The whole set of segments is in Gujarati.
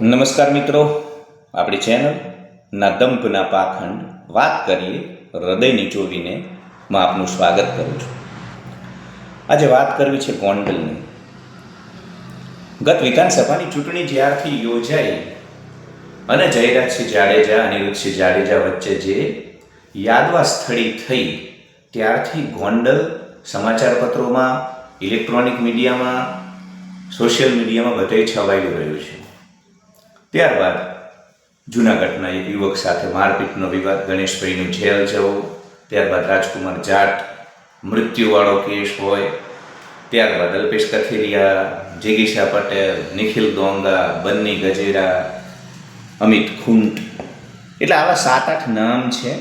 નમસ્કાર મિત્રો, આપણી ચેનલ ના દંભના પાખંડ વાત કરીએ હૃદય નીચોવીને માં આપનું સ્વાગત કરું છું. આજે વાત કરવી છે ગોંડલની. ગત વિધાનસભાની ચૂંટણી જ્યારથી યોજાઈ અને જયરાજસિંહ જાડેજા અનિરુદ્ધસિંહ જાડેજા વચ્ચે જે યાદવા સ્થળી થઈ, ત્યારથી ગોંડલ સમાચાર પત્રોમાં ઇલેક્ટ્રોનિક મીડિયામાં, સોશિયલ મીડિયામાં બધે છવાયેલું રહ્યું છે. ત્યારબાદ જૂનાગઢના એક યુવક સાથે મારપીટનો વિવાદ, ગણેશભાઈનું જેલ જવું, ત્યારબાદ રાજકુમાર જાટ, મૃત્યુવાળો કેસ હોય, ત્યારબાદ અલ્પેશ કથિરિયા જિગીશા પટેલ, નિખિલ દોંગા બન્ની ગજેરા, અમિત ખુંટ. એટલે આવા સાત આઠ નામ છે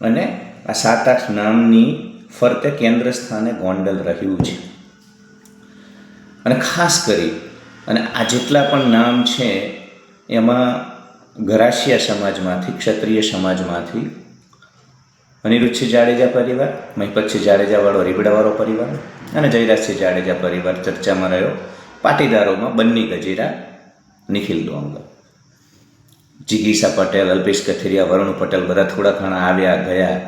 અને આ સાત આઠ નામની ફરતે કેન્દ્ર સ્થાને ગોંડલ રહ્યું છે. અને ખાસ કરી, અને આ જેટલા પણ નામ છે એમાં ગરાસિયા સમાજમાંથી, ક્ષત્રિય સમાજમાંથી, અનિરુદ્ધસિંહ જાડેજા પરિવાર, મહિપતસિંહ જાડેજાવાળો રીબડાવાળો પરિવાર અને જયરાજસિંહ જાડેજા પરિવાર ચર્ચામાં રહ્યો. પાટીદારોમાં બન્ની ગજીરા, નિખિલ ડોંગર. જિગીસા પટેલ, અલ્પેશ કથિરિયા, વરુણ પટેલ બધા થોડા ઘણા આવ્યા, ગયા.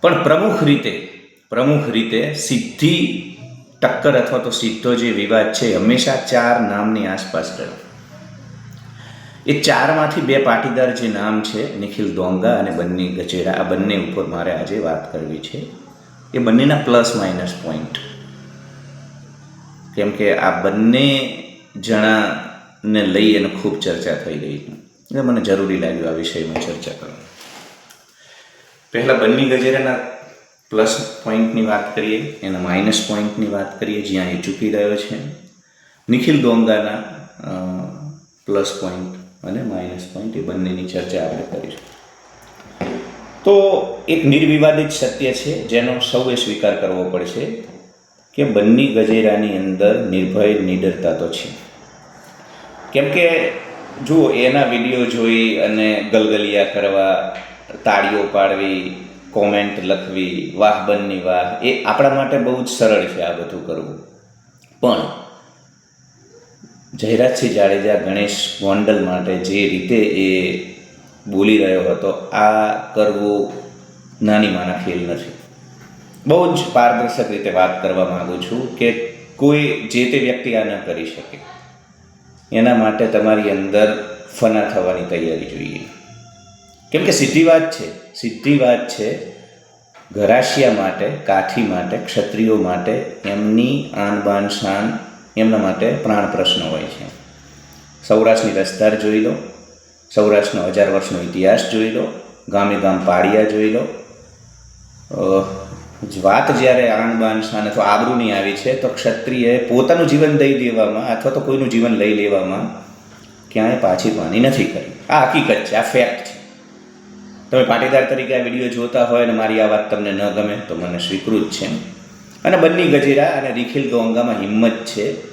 પણ પ્રમુખ રીતે પ્રમુખ રીતે સીધી ટક્કર અથવા તો સીધો જે વિવાદ છે, હંમેશા ચાર નામની આસપાસ રહ્યો. એ ચારમાંથી બે પાટીદાર જે નામ છે, નિખિલ દોંગા અને બંને ગચેરા આ બંને ઉપર મારે આજે વાત કરવી છે. એ બંનેના પ્લસ માઇનસ પોઈન્ટ. કેમ કે આ બંને જણાને લઈ અને ખૂબ ચર્ચા થઈ ગઈ એટલે મને જરૂરી લાગ્યું આ વિષયમાં ચર્ચા કરવાની પહેલાં બંને ગજેરાના પ્લસ પોઈન્ટની વાત કરીએ, એના માઇનસ પોઈન્ટની વાત કરીએ જ્યાં એ ચૂકી રહ્યો છે. નિખિલ દોંગાના પ્લસ પોઈન્ટ. અને માઇનસ પોઈન્ટ એ બંનેની ચર્ચા આપણે કરીશું. તો એક નિર્વિવાદિત સત્ય છે, જેનો સૌએ સ્વીકાર કરવો પડશે કે બંને ગજેરાની અંદર નિર્ભય, નિડરતા તો છે. કેમ કે જુઓ, એના વીડિયો જોઈ અને ગલગલિયા કરવા, તાળીઓ પાડવી કોમેન્ટ લખવી, વાહ બનની વાહ, એ આપણા માટે બહુ જ સરળ છે આ બધું કરવું. પણ જયરાજસિંહ જાડેજા ગણેશ ગોંડલ માટે જે રીતે એ બોલી રહ્યો હતો, આ કરવું નાની માના ખેલ નથી. બહુ જ પારદર્શક રીતે વાત કરવા માગું છું કે કોઈ જે તે વ્યક્તિ આ ન કરી શકે. એના માટે તમારી અંદર ફના થવાની તૈયારી જોઈએ. કેમ કે સીધી વાત છે, સીધી વાત છે, ઘરાશિયા માટે, કાઠી માટે, ક્ષત્રિયો માટે એમની આન શાન એમના માટે પ્રાણ પ્રશ્ન હોય છે. સૌરાષ્ટ્રની રસધાર જોઈ લો. સૌરાષ્ટ્રનો હજાર વર્ષનો ઇતિહાસ જોઈ લો. ગામે ગામ પાડિયા જોઈ લો. વાત જ્યારે આન બાન અથવા આબરૂની આવી છે, તો ક્ષત્રિયએ પોતાનું જીવન દઈ દેવામાં અથવા તો કોઈનું જીવન લઈ લેવામાં ક્યાંય પાછી પાની નથી કરી. આ હકીકત છે, આ ફેક્ટ છે. તમે પાટીદાર તરીકે આ વીડિયો જોતા હોય અને મારી આ વાત તમને ન ગમે, તો મને સ્વીકૃત છે. અને બંની ગજેરા અને નિખિલ દોંગામાં હિંમત છે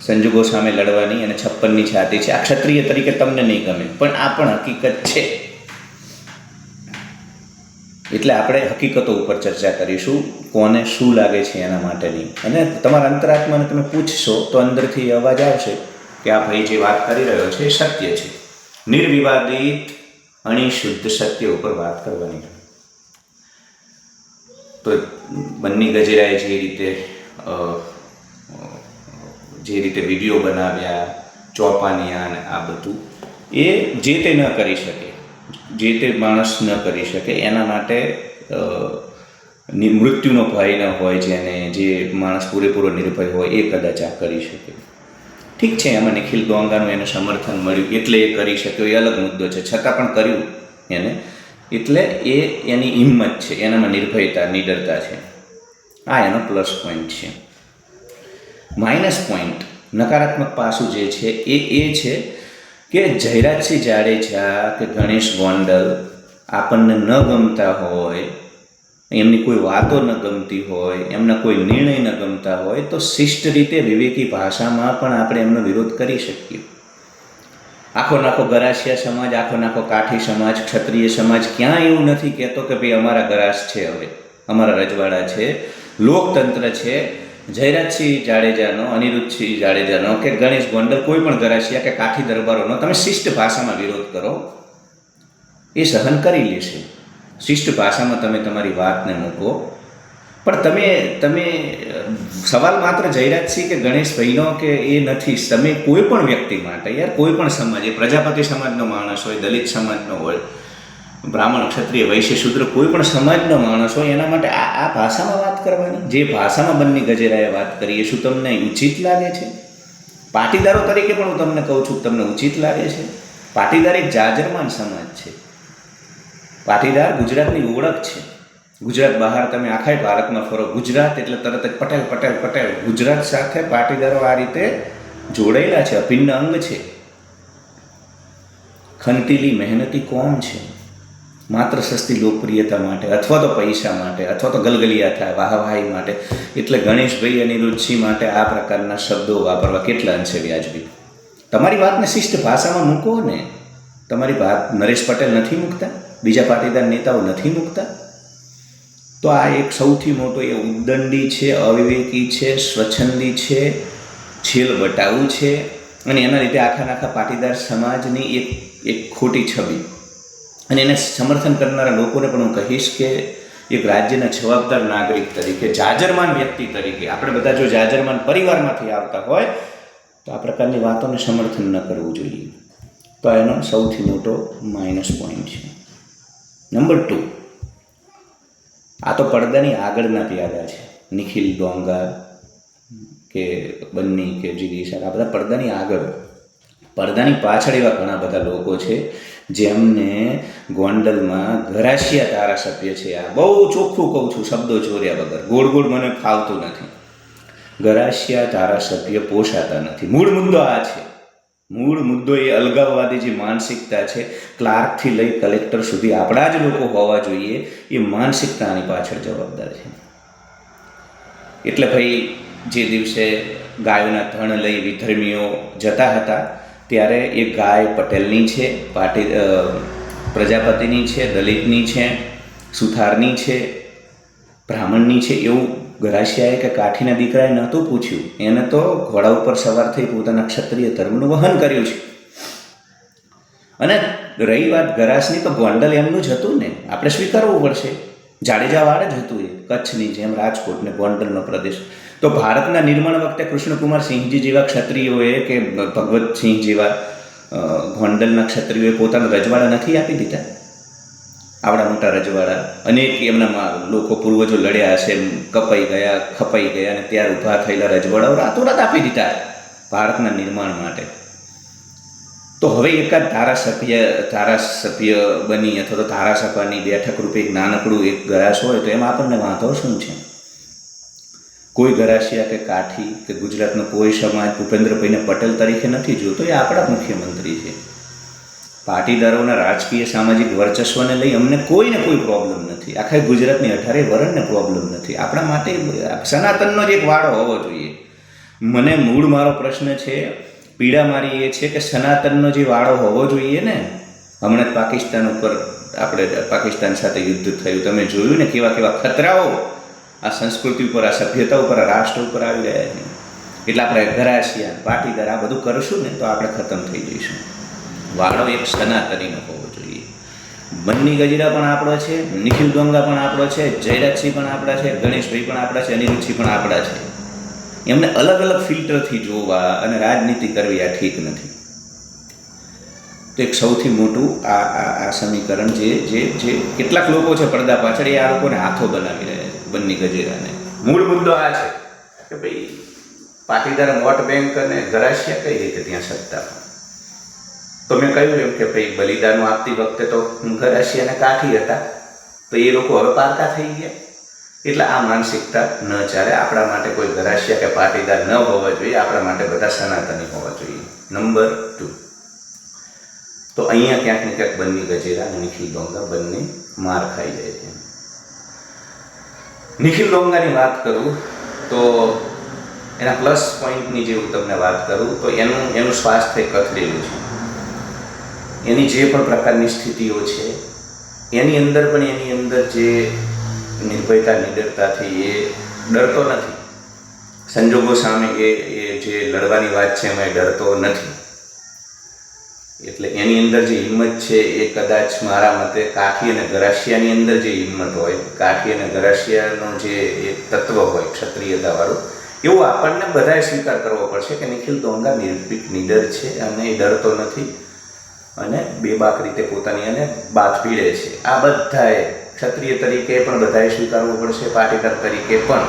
સંજોગો સામે લડવાની અને છપ્પનની છાતી છે. આ ક્ષત્રિય તરીકે તમને નહીં ગમે, પણ આ પણ હકીકત છે. એટલે આપણે હકીકતો ઉપર ચર્ચા કરીશું, કોને શું લાગે છે એના માટેની. અને તમારા અંતરાત્માને તમે પૂછશો તો અંદરથી અવાજ આવશે કે આ ભાઈ જે વાત કરી રહ્યો છે એ સત્ય છે. નિર્વિવાદિત અણી શુદ્ધ સત્ય ઉપર વાત કરવાની. તો બંને ગજેરાએ જે રીતે જે રીતે વીડિયો બનાવ્યા, ચોપાનિયા અને આ બધું, એ જે તે ન કરી શકે, જે તે માણસ ન કરી શકે, એના માટે મૃત્યુનો ભય ન હોય જેને, જે માણસ પૂરેપૂરો નિર્ભય હોય, એ કદાચ આ કરી શકે. ઠીક છે એમાં નિખિલ ગોંગાનું એને સમર્થન મળ્યું, એટલે એ કરી શક્યો, એ અલગ મુદ્દો છે, છતાં પણ કર્યું એને. એટલે એ એની હિંમત છે, એનામાં નિર્ભયતા, નિડરતા છે. આ એનો પ્લસ પોઈન્ટ છે. માઇનસ પોઈન્ટ નકારાત્મક પાસું જે છે એ એ છે કે જયરાજસિંહ જાડેજા કે ગણેશ ગોંડલ આપણને ન ગમતા હોય, એમની કોઈ વાતો ન ગમતી હોય, એમના કોઈ નિર્ણય ન ગમતા હોય, તો શિષ્ટ રીતે વિવેકી ભાષામાં પણ આપણે એમનો વિરોધ કરી શકીએ. આખો નાખો ગરાસિયા સમાજ, આખો નાખો કાઠી સમાજ, ક્ષત્રિય સમાજ ક્યાં એવું નથી કહેતો કે ભાઈ અમારા ગરાસ છે હવે, અમારા રજવાડા છે લોકતંત્ર છે. જયરાજસિંહ જાડેજાનો, અનિરુદ્ધસિંહ જાડેજાનો કે ગણેશ ગોંડલ કોઈ પણ ગરાસિયા કે કાઠી દરબારોનો તમે શિષ્ટ ભાષામાં વિરોધ કરો, એ સહન કરી લેશે. શિષ્ટ ભાષામાં તમે તમારી વાતને મૂકો. પણ તમે તમે, સવાલ માત્ર જયરાજસિંહ કે ગણેશભાઈનો કે એ નથી. તમે કોઈ પણ વ્યક્તિ માટે, યાર કોઈ પણ સમાજ, એ પ્રજાપતિ સમાજનો માણસ હોય, દલિત સમાજનો હોય બ્રાહ્મણ ક્ષત્રિય, વૈશ્ય, શૂદ્ર કોઈ પણ સમાજનો માણસ હોય, એના માટે આ આ ભાષામાં વાત કરવાની. જે ભાષામાં બંને ગજેરાએ વાત કરી, એ શું તમને ઉચિત લાગે છે? પાટીદારો તરીકે પણ હું તમને કહું છું તમને ઉચિત લાગે છે. પાટીદાર એક જાજરમાન સમાજ છે. પાટીદાર ગુજરાતની ઓળખ છે. ગુજરાત બહાર તમે આખા ભારતમાં ફરો, ગુજરાત એટલે તરત જ પટેલ પટેલ પટેલ. ગુજરાત સાથે પાટીદારો આ રીતે જોડાયેલા છે, અભિન્ન અંગ છે. ખંતીલી મહેનતી કોમ છે. માત્ર સસ્તી લોકપ્રિયતા માટે અથવા તો પૈસા માટે અથવા તો ગલગલિયા થાય, વાહવાહી માટે. એટલે ગણેશભાઈ અનિરુદ્ધસિંહ માટે આ પ્રકારના શબ્દો વાપરવા કેટલા અંશે વ્યાજબી? તમારી વાતને શિષ્ટ ભાષામાં મૂકો ને. તમારી વાત નરેશ પટેલ નથી મૂકતા, બીજા પાટીદાર નેતાઓ નથી મૂકતા. તો આ એક સૌથી મોટો એ ઉદ્દંડી છે, અવિવેકી છે, સ્વચ્છંદી છે, છેલ બટાવું છે. અને એના લીધે આખા આખા પાટીદાર સમાજની એક એક ખોટી છબી. અને એને સમર્થન કરનારા લોકોને પણ હું કહીશ કે એક રાજ્યના જવાબદાર નાગરિક તરીકે, જાજરમાન વ્યક્તિ તરીકે, આપણે બધા જો જાજરમાન પરિવારમાંથી આવતા હોય, તો આ પ્રકારની વાતોને સમર્થન ન કરવું જોઈએ. તો એનો સૌથી મોટો માઇનસ પોઈન્ટ છે. નંબર ટુ આ તો પડદાની આગળના પ્યાદા છે. નિખિલ ડોંગા કે બન્ની કે જીગીસર આ બધા પડદાની આગળ. પડદાની પાછળ એવા ઘણા બધા લોકો છે જેમને ગોંડલમાં ઘરાશિયા ધારાસભ્ય છે. આ બહુ ચોખ્ખું કહું છું, શબ્દો ચોર્યા વગર. ગોળ ગોળ મને ફાવતું નથી. ગરાશિયા ધારાસભ્ય પોષાતા નથી. મૂળ મુદ્દો આ છે. મૂળ મુદ્દો એ અલગાવવાદી જે માનસિકતા છે, ક્લાર્કથી લઈ કલેક્ટર સુધી આપણા જ લોકો હોવા જોઈએ, એ માનસિકતાની પાછળ જવાબદાર છે. એટલે ભાઈ, જે દિવસે ગાયોના ધણ લઈ વિધર્મીઓ જતા હતા ત્યારે એ ગાય પટેલની છે, પાટી પ્રજાપતિની છે, દલિતની છે, સુથારની છે, બ્રાહ્મણની છે એવું ગરાશિયાએ કે કાઠીના દીકરાએ નહોતું પૂછ્યું. એને તો ઘોડા ઉપર સવાર થઈ પોતાના ક્ષત્રિય ધર્મનું વહન કર્યું છે. અને રહી વાત ગરાસની તો ગોંડલ એમનું જ હતું ને. આપણે સ્વીકારવું પડશે. જાડેજાવાળે જ હતું એ, કચ્છની જેમ રાજકોટ ને ગોંડલનો પ્રદેશ. તો ભારતના નિર્માણ વખતે કૃષ્ણકુમાર સિંહજી જેવા ક્ષત્રિયોએ કે ભગવતસિંહ જેવા ગોંડલના ક્ષત્રિયોએ પોતાના રજવાડા નથી આપી દીધા? આવડા મોટા રજવાડા. અનેક એમના લોકો પૂર્વજો લડ્યા હશે કપાઈ ગયા, ખપાઈ ગયા અને ત્યાર ઊભા થયેલા રજવાડાઓ રાતોરાત આપી દીધા ભારતના નિર્માણ માટે. તો હવે એકાદ ધારાસભ્ય ધારાસભ્ય બની અથવા તો ધારાસભાની બેઠક રૂપે એક નાનકડું એક ગરાસ હોય તો એમાં આપણને વાંધો શું છે? કોઈ ગરાસિયા કે કાઠી કે ગુજરાતનો કોઈ સમાજ ભૂપેન્દ્રભાઈને પટેલ તરીકે નથી જોતો, એ આપણા મુખ્યમંત્રી છે. પાટીદારોના રાજકીય સામાજિક વર્ચસ્વને લઈ અમને કોઈને કોઈ પ્રોબ્લેમ નથી. આખા ગુજરાતની અઢારે વરણને પ્રોબ્લેમ નથી. આપણા માટે સનાતનનો જ એક વાળો હોવો જોઈએ. મને મૂળ મારો પ્રશ્ન છે, પીડા મારી એ છે કે સનાતનનો જે વાળો હોવો જોઈએ ને, હમણાં પાકિસ્તાન ઉપર આપણે પાકિસ્તાન સાથે યુદ્ધ થયું. તમે જોયું ને કેવા કેવા ખતરાઓ આ સંસ્કૃતિ ઉપર, આ સભ્યતા ઉપર, આ રાષ્ટ્ર ઉપર આવી રહ્યા છે. એટલે આપણે ઘરાશિયા પાટીદાર, આ બધું કરશું ને તો આપણે ખતમ થઈ જઈશું. વાળો એક સનાતનીનો હોવો જોઈએ. બન્ની ગજરા પણ આપણો છે, નિખિલ ગંગા પણ આપણો છે, જયરાજસિંહ પણ આપણા છે, ગણેશભાઈ પણ આપણા છે, અનિરુદ્ધસિંહ પણ આપણા છે. એમને અલગ અલગ ફિલ્ટરથી જોવા અને રાજનીતિ કરવી આ ઠીક નથી. એક સૌથી મોટું આ આ સમીકરણ જે જે જે કેટલાક લોકો છે પડદા પાછળ, એ આ લોકોને હાથો બનાવી રહ્યા છે, બંને ગજેરાને. મૂળ મુદ્દો આ છે કે ભાઈ, પાટીદાર વોટ બેંક અને ગરાશિયા કઈ રીતે ત્યાં સત્તા તો મેં કહ્યું એમ કે ભાઈ, બલિદાનો આપતી વખતે તો ગરાશિયા અને કાઠી હતા, તો એ લોકો હવે પારકા થઈ ગયા. એટલે આ માનસિકતા ન ચાલે, આપણા માટે કોઈ ગરાશિયા કે પાટીદાર ન હોવા જોઈએ, આપણા માટે બધા સનાતની હોવા જોઈએ. Number two. તો અહીંયા ક્યાંક ને ક્યાંક બંને ગજેરા અને નિખિલ ડોંગા બંને માર ખાઈ જાય છે. નિખિલ ડોંગાની વાત કરું તો એના પ્લસ પોઈન્ટની જે હું તમને વાત કરું તો એનું એનું સ્વાસ્થ્ય કથળેલું છે. એની જે પણ પ્રકારની સ્થિતિઓ છે, એની અંદર પણ એની અંદર જે નિર્ભયતા, નિડરતાથી એ ડરતો નથી. સંજોગો સામે એ જે લડવાની વાત છે એમાં એ ડરતો નથી. એટલે એની અંદર જે હિંમત છે એ કદાચ મારા મતે કાઠી અને ગરાશિયાની અંદર જે હિંમત હોય, કાઠી અને ગરાશિયાનો જે એક તત્વ હોય ક્ષત્રિયતાવાળું એવું આપણને બધાએ સ્વીકાર કરવો પડશે કે નિખિલ દોંગા નિર્ભીક નિડર છે અને એ ડરતો નથી અને બેબાક રીતે પોતાની અને બાથ પીડે છે. આ બધાએ ક્ષત્રિય તરીકે પણ બધાએ સ્વીકારવું પડશે, પાટીદાર તરીકે પણ.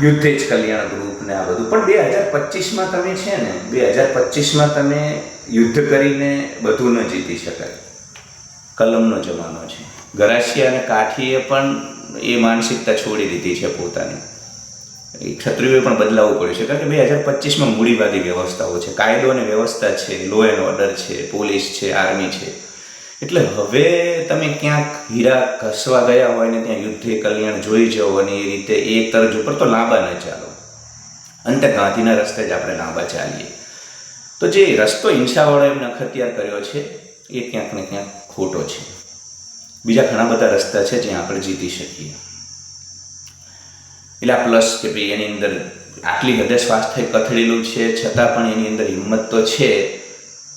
યુદ્ધે જ કલ્યાણ ગ્રુપ ને આ બધું. પણ બે હજાર પચીસમાં તમે છે ને, બે હજાર પચીસમાં તમે યુદ્ધ કરીને બધું ન જીતી શકાય. કલમનો જમાનો છે. ગરાસિયા અને કાઠીએ પણ એ માનસિકતા છોડી દીધી છે પોતાની. એ ક્ષત્રિયોએ પણ બદલાવવું પડ્યું છે. કારણ કે બે હજાર પચીસમાં મૂડીવાદી વ્યવસ્થાઓ છે. કાયદો અને વ્યવસ્થા છે. લો એન્ડ ઓર્ડર છે. પોલીસ છે. આર્મી છે. એટલે હવે તમે ક્યાંક હીરા ઘસવા ગયા હોય ને ત્યાં યુદ્ધે કલ્યાણ જોઈ જાઓ અને એ રીતે એ તરજ ઉપર તો લાંબા ન ચાલો. અંતે ગાંધીના રસ્તે જ આપણે લાંબા ચાલીએ. તો જે રસ્તો હિંસાવાળો એમને અખત્યાર કર્યો છે, એ ક્યાંક ને ક્યાંક ખોટો છે. બીજા ઘણા બધા રસ્તા છે જ્યાં આપણે જીતી શકીએ. એટલે આ પ્લસ કે ભાઈ એની અંદર આટલી હદે સ્વાસ્થ્ય કથળેલું છે, છતાં પણ એની અંદર હિંમત તો છે.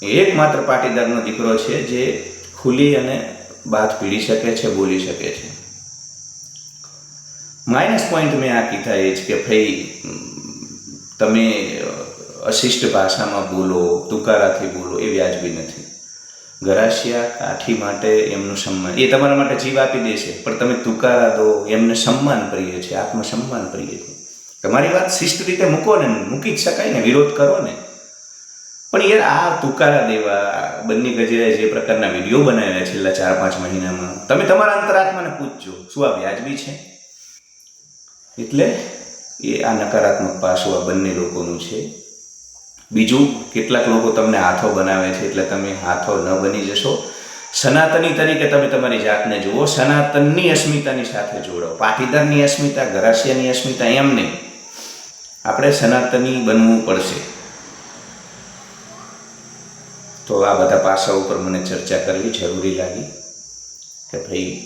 એકમાત્ર પાટીદારનો દીકરો છે જે ખુલી અને વાત પીડી શકે છે, બોલી શકે છે. માઇનસ પોઈન્ટ મેં આ કીધા એ જ કે ભાઈ તમે અશિષ્ટ ભાષામાં બોલો, તુકારાથી બોલો, એ વ્યાજબી નથી. ગરાશિયા કાઠી માટે એમનું સન્માન, એ તમારા માટે જીવ આપી દેશે, પણ તમે તુકારા દો, એમને સન્માન પ્રિય છે, આત્મસન્માન પ્રિય છે. તમારી વાત શિષ્ટ રીતે મૂકો ને, મૂકી જ શકાય ને, વિરોધ કરો ને. પણ યાર, આ તુકારા દેવા, બંને ગજેરાએ જે પ્રકારના વીડિયો બનાવ્યા છેલ્લા ચાર, પાંચ મહિનામાં, તમે તમારા અંતરાત્માને પૂછજો, શું આ વ્યાજબી છે? એટલે એ આ નકારાત્મક પાસું આ બંને લોકોનું છે. બીજું, કેટલાક લોકો તમને હાથો બનાવે છે એટલે તમે હાથો ન બની જશો. સનાતની તરીકે તમે તમારી જાતને જુઓ. સનાતનની અસ્મિતાની સાથે જોડો. પાટીદારની અસ્મિતા ગરાસિયાની અસ્મિતા, એમ નહીં. આપણે સનાતની બનવું પડશે. તો આ બધા પાસા ઉપર મને ચર્ચા કરવી જરૂરી લાગી કે ભાઈ,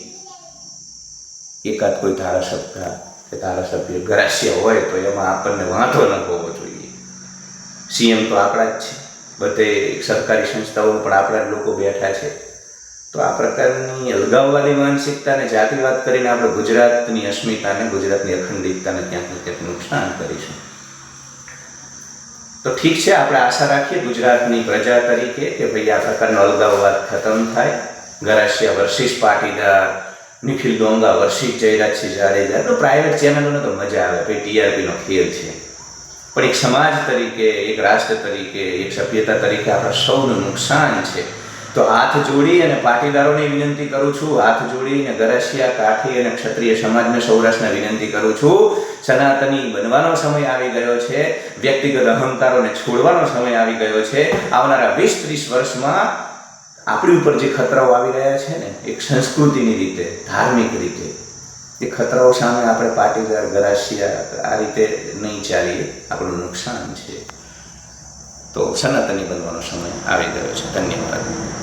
એકાદ કોઈ ધારાસભ્ય કે ધારાસભ્ય ગરાસ્ય હોય તો એમાં આપણને વાંધો ન હોવો જોઈએ. સીએમ તો આપણા જ છે. બધે સરકારી સંસ્થાઓમાં પણ આપણા જ લોકો બેઠા છે. તો આ પ્રકારની અલગાવવાની માનસિકતાને જાતિવાદ કરીને આપણે ગુજરાતની અસ્મિતાને ગુજરાતની અખંડિતતાને ક્યાંક ને ક્યાંક નુકસાન કરીશું. તો ઠીક છે, આપણે આશા રાખીએ ગુજરાતની પ્રજા તરીકે કે ભાઈ આ પ્રકારનો અલગાવવાદ ખતમ થાય. Garasia versus Patidar Nikhil Donga versus Jayrajsinh Jadeja. તો પ્રાઇવેટ ચેનલોને તો મજા આવે. ભાઈ ટીઆરપીનો ખેલ છે. પણ એક સમાજ તરીકે, એક રાષ્ટ્ર તરીકે, એક સભ્યતા તરીકે આપણા સૌનું નુકસાન છે. તો હાથ જોડી અને પાટીદારોને વિનંતી કરું છું. હાથ જોડીને ગરસિયા, કાઠી અને ક્ષત્રિય સમાજને સૌરાષ્ટ્રને વિનંતી કરું છું. સનાતની બનવાનો સમય આવી ગયો છે. વ્યક્તિગત અહંકારોને છોડવાનો સમય આવી ગયો છે. આવનારા વીસ ત્રીસ વર્ષમાં આપણી ઉપર જે ખતરાઓ આવી રહ્યા છે ને, એક સંસ્કૃતિની રીતે, ધાર્મિક રીતે, એ ખતરાઓ સામે આપણે પાટીદાર ગરાશિયા આ રીતે નહીં ચાલીએ, આપણું નુકસાન છે. તો સનાતની બનવાનો સમય આવી ગયો છે. ધન્યવાદ.